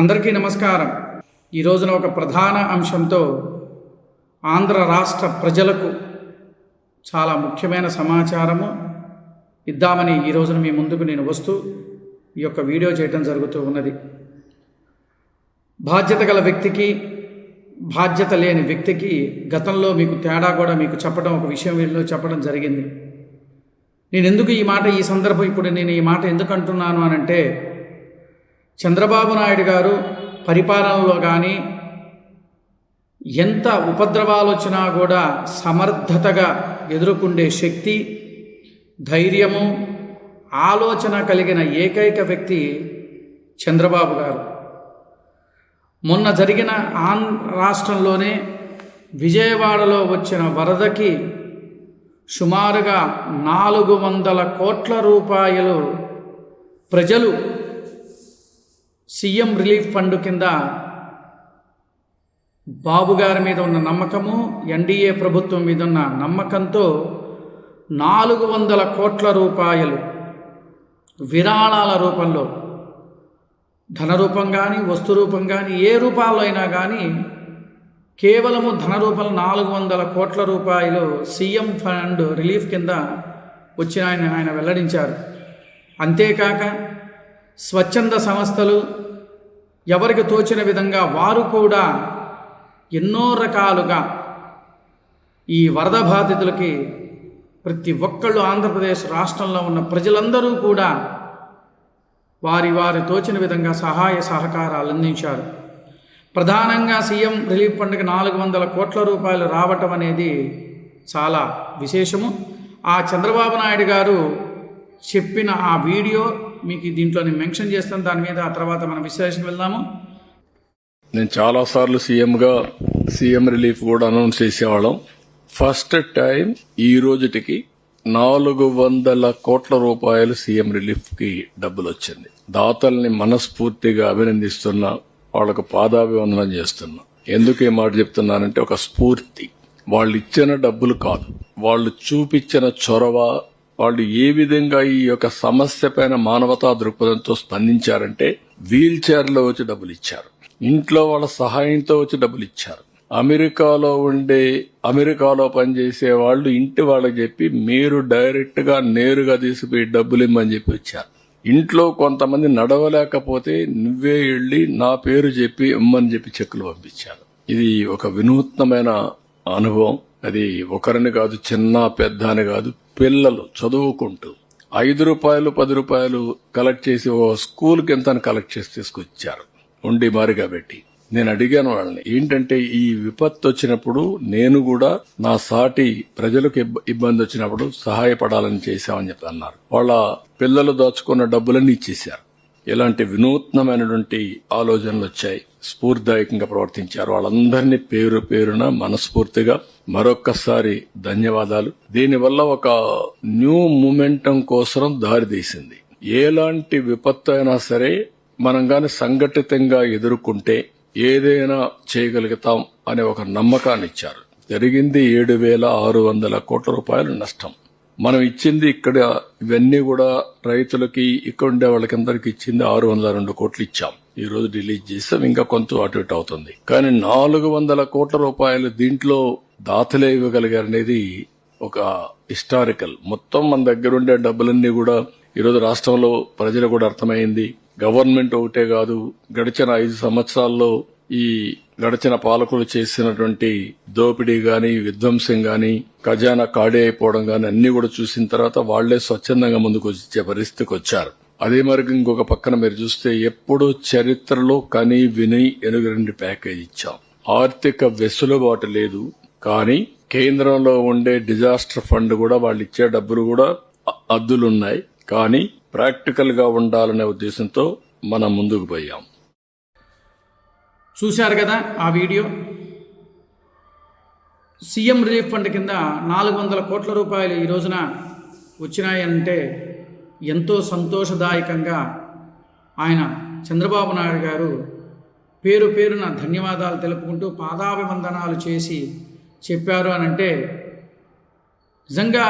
అందరికీ నమస్కారం. ఈ రోజున ఒక ప్రధాన అంశంతో ఆంధ్ర రాష్ట్ర ప్రజలకు చాలా ముఖ్యమైన సమాచారము ఇద్దామని ఈ రోజున మీ ముందుకు నేను వస్తూ ఈ యొక్క వీడియో చేయడం జరుగుతూ ఉన్నది. బాధ్యత గల వ్యక్తికి బాధ్యత లేని వ్యక్తికి గతంలో మీకు తేడా కూడా మీకు చెప్పడం ఒక విషయం వీళ్ళు చెప్పడం జరిగింది. నేను ఎందుకు ఈ మాట ఈ సందర్భం ఇప్పుడు నేను ఈ మాట ఎందుకు అంటున్నాను అని అంటే చంద్రబాబు నాయుడు గారు పరిపాలనలో కానీ ఎంత ఉపద్రవాలు వచ్చినా కూడా సమర్థతగా ఎదుర్కొండే శక్తి ధైర్యము ఆలోచన కలిగిన ఏకైక వ్యక్తి చంద్రబాబు గారు. మొన్న జరిగిన ఆన్ రాష్ట్రంలోనే విజయవాడలో వచ్చిన వరదకి సుమారుగా నాలుగు వందల కోట్ల రూపాయలు ప్రజలు సీఎం రిలీఫ్ ఫండ్ కింద బాబు గారి మీద ఉన్న నమ్మకము ఎన్డీఏ ప్రభుత్వం మీద ఉన్న నమ్మకంతో నాలుగు వందల కోట్ల రూపాయలు విరాళాల రూపంలో ధన రూపం కానీ వస్తు రూపం కానీ ఏ రూపాల్లో అయినా కానీ కేవలము ధన రూపంలో నాలుగు వందల కోట్ల రూపాయలు సీఎం ఫండ్ రిలీఫ్ కింద వచ్చిన ఆయన ఆయన వెల్లడించారు. అంతేకాక స్వచ్ఛంద సంస్థలు ఎవరికి తోచిన విధంగా వారు కూడా ఎన్నో రకాలుగా ఈ వరద బాధితులకి ప్రతి ఒక్కళ్ళు ఆంధ్రప్రదేశ్ రాష్ట్రంలో ఉన్న ప్రజలందరూ కూడా వారి వారి తోచిన విధంగా సహాయ సహకారాలు అందించారు. ప్రధానంగా సీఎం రిలీఫ్ ఫండ్కి నాలుగు వందల కోట్ల రూపాయలు రావటం అనేది చాలా విశేషము. ఆ చంద్రబాబు నాయుడు గారు చెప్పిన ఆ వీడియో మీకు దీంట్లో నేను మెన్షన్ చేస్తాను. దాని మీద ఆ తర్వాత మనం విశ్లేషణ వెళ్దాము. నేను చాలాసార్లు సీఎంగా సీఎం రిలీఫ్ కూడా అనౌన్స్ చేసేవాళ్ళం. ఫస్ట్ టైం ఈ రోజుటికి నాలుగు వందల కోట్ల రూపాయలు సీఎం రిలీఫ్కి డబ్బులు వచ్చింది. దాతల్ని మనస్ఫూర్తిగా అభినందిస్తున్నా వాళ్ళకు పాదాభివందనం చేస్తున్నా. ఎందుకు ఈ మాట చెప్తున్నానంటే ఒక స్ఫూర్తి. వాళ్ళు ఇచ్చిన డబ్బులు కాదు. వాళ్ళు చూపించిన చొరవ వాళ్ళు ఏ విధంగా ఈ యొక్క సమస్య పైన మానవతా దృక్పథంతో స్పందించారంటే వీల్ చైర్లో వచ్చి డబ్బులు ఇచ్చారు ఇంట్లో వాళ్ళ సహాయంతో వచ్చి డబ్బులు ఇచ్చారు అమెరికాలో ఉండే అమెరికాలో పనిచేసే వాళ్ళు ఇంటి వాళ్ళకి చెప్పి మీరు డైరెక్ట్గా నేరుగా తీసుకుపోయి డబ్బులు ఇమ్మని చెప్పి వచ్చారు. ఇంట్లో కొంతమంది నడవలేకపోతే నువ్వే వెళ్ళి నా పేరు చెప్పి ఇమ్మని చెప్పి చెక్కులు పంపించారు. ఇది ఒక వినూత్నమైన అనుభవం. అది ఒకరిని కాదు చిన్న పెద్ద అని కాదు పిల్లలు చదువుకుంటూ ఐదు రూపాయలు పది రూపాయలు కలెక్ట్ చేసి ఓ స్కూల్కి ఎంత కలెక్ట్ చేసి తీసుకొచ్చారు. ఉండి మారిగా పెట్టి. నేను అడిగాను వాళ్ళని ఏంటంటే ఈ విపత్తు వచ్చినప్పుడు నేను కూడా నా సాటి ప్రజలకు ఇబ్బ- ఇబ్బంది వచ్చినప్పుడు సహాయపడాలని చేశామని చెప్పి అన్నారు. వాళ్ళ పిల్లలు దాచుకున్న డబ్బులన్నీ ఇచ్చేశారు. ఇలాంటి వినూత్నమైనటువంటి ఆలోచనలు వచ్చాయి. స్ఫూర్తిదాయకంగా ప్రవర్తించారు. వాళ్ళందరినీ పేరు పేరున మనస్ఫూర్తిగా మరొక్కసారి ధన్యవాదాలు. దీనివల్ల ఒక న్యూ మూమెంటం కోసం దారితీసింది ఎలాంటి విపత్తు అయినా సరే మనం గాని సంఘటితంగా ఎదుర్కొంటే ఏదైనా చేయగలుగుతాం అనే ఒక నమ్మకాన్ని ఇచ్చారు జరిగింది ఏడు వేల ఆరు వందల కోట్ల రూపాయలు నష్టం. మనం ఇచ్చింది ఇక్కడ ఇవన్నీ కూడా రైతులకి ఇక్కడ ఉండే వాళ్ళకందరికి ఇచ్చింది ఆరు వందల రెండు కోట్లు ఇచ్చాం. ఈ రోజు రిలీజ్ చేస్తాం ఇంకా కొంత అటు ఇటు అవుతుంది. కానీ నాలుగు వందల కోట్ల రూపాయలు దీంట్లో దాతలే ఇవ్వగలిగారనేది ఒక హిస్టారికల్. మొత్తం మన దగ్గర ఉండే డబ్బులన్నీ కూడా ఈరోజు రాష్ట్రంలో ప్రజలు కూడా అర్థమైంది. గవర్నమెంట్ ఒకటే కాదు గడిచిన ఐదు సంవత్సరాల్లో ఈ గడిచిన పాలకులు చేసినటువంటి దోపిడీ గాని విధ్వంసం గాని ఖజానా ఖాళీ అయిపోవడం గాని అన్ని కూడా చూసిన తర్వాత వాళ్ళే స్వచ్ఛందంగా ముందుకు వచ్చే పరిస్థితికి వచ్చారు. అదే మరి ఇంకొక పక్కన మీరు చూస్తే ఎప్పుడు చరిత్రలో కని విని ఎనుగరండి ప్యాకేజ్ ఇచ్చాం. ఆర్థిక వెసులుబాటు లేదు. కానీ కేంద్రంలో ఉండే డిజాస్టర్ ఫండ్ కూడా వాళ్ళు ఇచ్చే డబ్బులు కూడా అద్దులున్నాయి. కానీ ప్రాక్టికల్గా ఉండాలనే ఉద్దేశంతో మనం ముందుకు పోయాం. చూశారు కదా ఆ వీడియో? సీఎం రిలీఫ్ ఫండ్ కింద నాలుగు వందల కోట్ల రూపాయలు ఈ రోజున వచ్చినాయంటే ఎంతో సంతోషదాయకంగా ఆయన చంద్రబాబు నాయుడు గారు పేరు పేరున ధన్యవాదాలు తెలుపుకుంటూ పాదాభివందనాలు చేసి చెప్పారు అని అంటే నిజంగా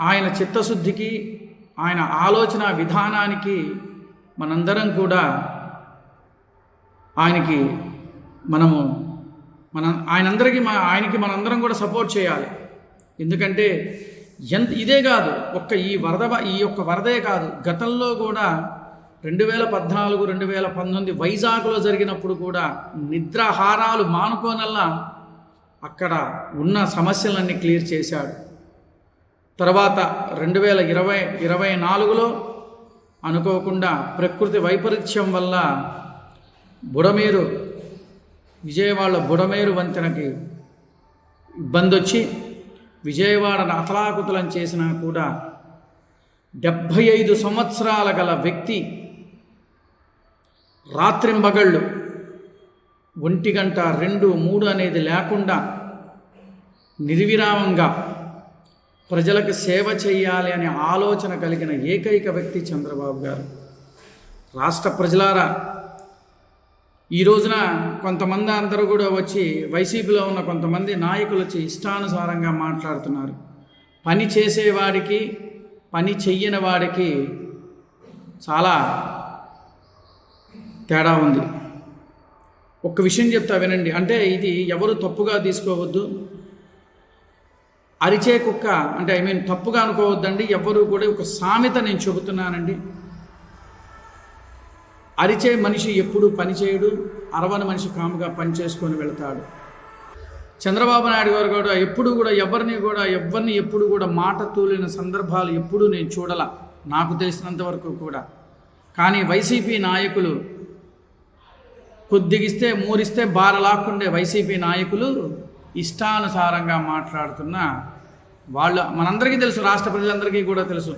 ఆయన చిత్తశుద్ధికి ఆయన ఆలోచన విధానానికి మనందరం కూడా ఆయనకి మనము మన ఆయనందరికీ మన ఆయనకి మనందరం కూడా సపోర్ట్ చేయాలి. ఎందుకంటే ఎంత ఇదే కాదు ఒక్క ఈ వరద ఈ యొక్క వరదే కాదు గతంలో కూడా రెండు వేల పద్నాలుగు రెండు వేల పంతొమ్మిది వైజాగ్లో జరిగినప్పుడు కూడా నిద్రాహారాలు మానుకోనల్లా అక్కడ ఉన్న సమస్యలన్నీ క్లియర్ చేశాడు. తర్వాత రెండు వేల ఇరవై ఇరవై నాలుగులో అనుకోకుండా ప్రకృతి వైపరీత్యం వల్ల బుడమేరు విజయవాడ బుడమేరు వంతెనకి ఇబ్బంది వచ్చి విజయవాడను అతలాకుతలం చేసినా కూడా డెబ్భై ఐదు సంవత్సరాల గల వ్యక్తి రాత్రింబగళ్ళు ఒంటి గంట రెండు మూడు అనేది లేకుండా నిర్విరామంగా ప్రజలకు సేవ చేయాలి అనే ఆలోచన కలిగిన ఏకైక వ్యక్తి చంద్రబాబు గారు. రాష్ట్ర ప్రజలారా ఈ రోజున కొంతమంది అందరూ కూడా వచ్చి వైసీపీలో ఉన్న కొంతమంది నాయకులు వచ్చి ఇష్టానుసారంగా మాట్లాడుతున్నారు. పని చేసేవాడికి పని చెయ్యని వాడికి చాలా తేడా ఉంది. ఒక్క విషయం చెప్తా వినండి. అంటే ఇది ఎవరు తప్పుగా తీసుకోవద్దు. అరిచే కుక్క అంటే ఐ మీన్ తప్పుగా అనుకోవద్దండి. ఎవరు కూడా ఒక సామెత నేను చెబుతున్నానండి. అరిచే మనిషి ఎప్పుడు పని చేయడు అరవని మనిషి కాముగా పని చేసుకొని చంద్రబాబు నాయుడు గారు కూడా ఎప్పుడు కూడా ఎవరిని కూడా ఎవరిని ఎప్పుడు కూడా మాట తూలిన సందర్భాలు ఎప్పుడూ నేను చూడాల నాకు తెలిసినంత వరకు కూడా. కానీ వైసీపీ నాయకులు కొద్దిగిస్తే మూరిస్తే బారలాక్కుండే వైసీపీ నాయకులు ఇష్టానుసారంగా మాట్లాడుతున్న వాళ్ళ మనందరికీ తెలుసు రాష్ట్ర ప్రజలందరికీ కూడా తెలుసు.